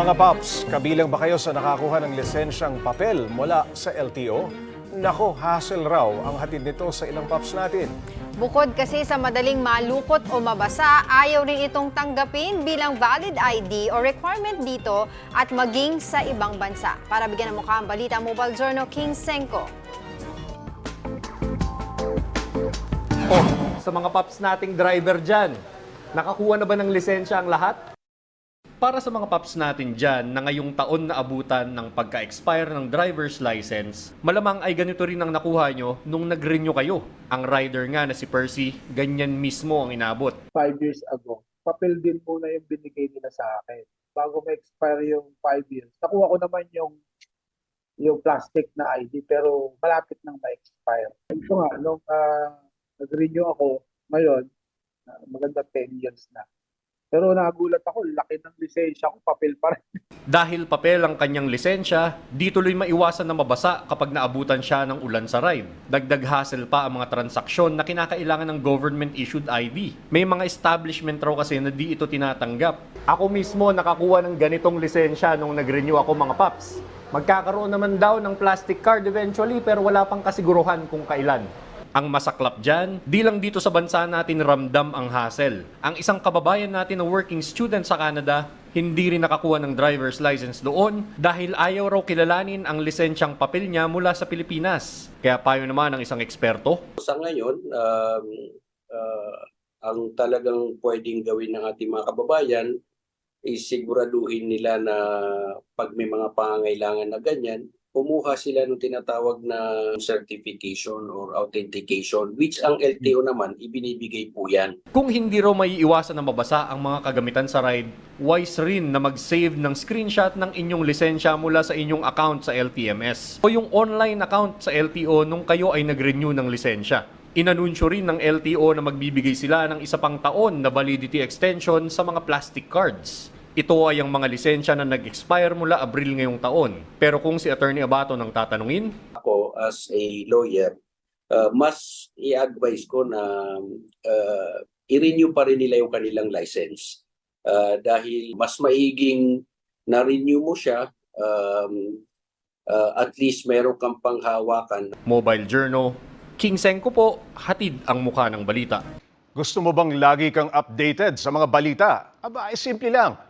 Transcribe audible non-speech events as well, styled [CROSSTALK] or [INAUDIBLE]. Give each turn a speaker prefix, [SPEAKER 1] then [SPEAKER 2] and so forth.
[SPEAKER 1] Mga Pops, kabilang ba kayo sa nakakuha ng lisensyang papel mula sa LTO? Nako, hassle raw ang hatid nito sa ilang Pops natin.
[SPEAKER 2] Bukod kasi sa madaling malukot o mabasa, ayaw rin itong tanggapin bilang valid ID o requirement dito at maging sa ibang bansa. Para bigyan ng mukha ang balita, Mobile Journal King Senko.
[SPEAKER 3] Oh, sa mga paps nating driver dyan, nakakuha na ba ng lisensya ang lahat? Para sa mga paps natin dyan na ngayong taon na abutan ng pagka-expire ng driver's license, malamang ay ganito rin ang nakuha nyo nung nag-renew kayo. Ang rider nga na si Percy, ganyan mismo ang inabot.
[SPEAKER 4] five years ago, papel din muna yung binigay nila sa akin. Bago ma-expire yung five years, nakuha ko naman yung yung plastic na ID pero malapit nang ma-expire. Ito nga, nung ah, nag-renew ako ngayon, ah, maganda 10 years na. Pero nagulat ako, laki ng lisensya ko, papel pa rin. [LAUGHS]
[SPEAKER 3] Dahil papel ang kanyang lisensya, di tuloy maiwasan na mabasa kapag naabutan siya ng ulan sa ride. Dagdag hassle pa ang mga transaksyon na kinakailangan ng government-issued ID. May mga establishment raw kasi na di ito tinatanggap. Ako mismo nakakuha ng ganitong lisensya nung nag-renew ako mga paps. Magkakaroon naman daw ng plastic card eventually pero wala pang kasiguruhan kung kailan. Ang masaklap dyan, di lang dito sa bansa natin ramdam ang hassle. Ang isang kababayan natin na working student sa Canada, hindi rin nakakuha ng driver's license doon dahil ayaw raw kilalanin ang lisensyang papel niya mula sa Pilipinas. Kaya payo naman ng isang eksperto,
[SPEAKER 5] Sa ngayon, um, uh, ang talagang pwedeng gawin ng ating mga kababayan is siguraduhin nila na pag may mga pangangailangan na ganyan, kumuha sila ng tinatawag na certification or authentication which ang LTO naman ibinibigay po yan.
[SPEAKER 3] kung hindi raw may iwasan na mabasa ang mga kagamitan sa ride, wise rin na mag-save ng screenshot ng inyong lisensya mula sa inyong account sa LTMS o yung online account sa LTO nung kayo ay nag-renew ng lisensya. Inanunsyo rin ng LTO na magbibigay sila ng isa pang taon na validity extension sa mga plastic cards. Ito ay ang mga lisensya na nag-expire mula Abril ngayong taon. Pero kung si Attorney Abato nang tatanungin,
[SPEAKER 5] Ako as a lawyer, uh, mas i-advise ko na uh, i-renew pa rin nila yung kanilang license. Uh, dahil mas maiging na-renew mo siya, um, uh, at least meron kang panghawakan
[SPEAKER 3] Mobile Journal, King Sengko po, hatid ang mukha ng balita.
[SPEAKER 1] Gusto mo bang lagi kang updated sa mga balita? Aba, ay simple lang.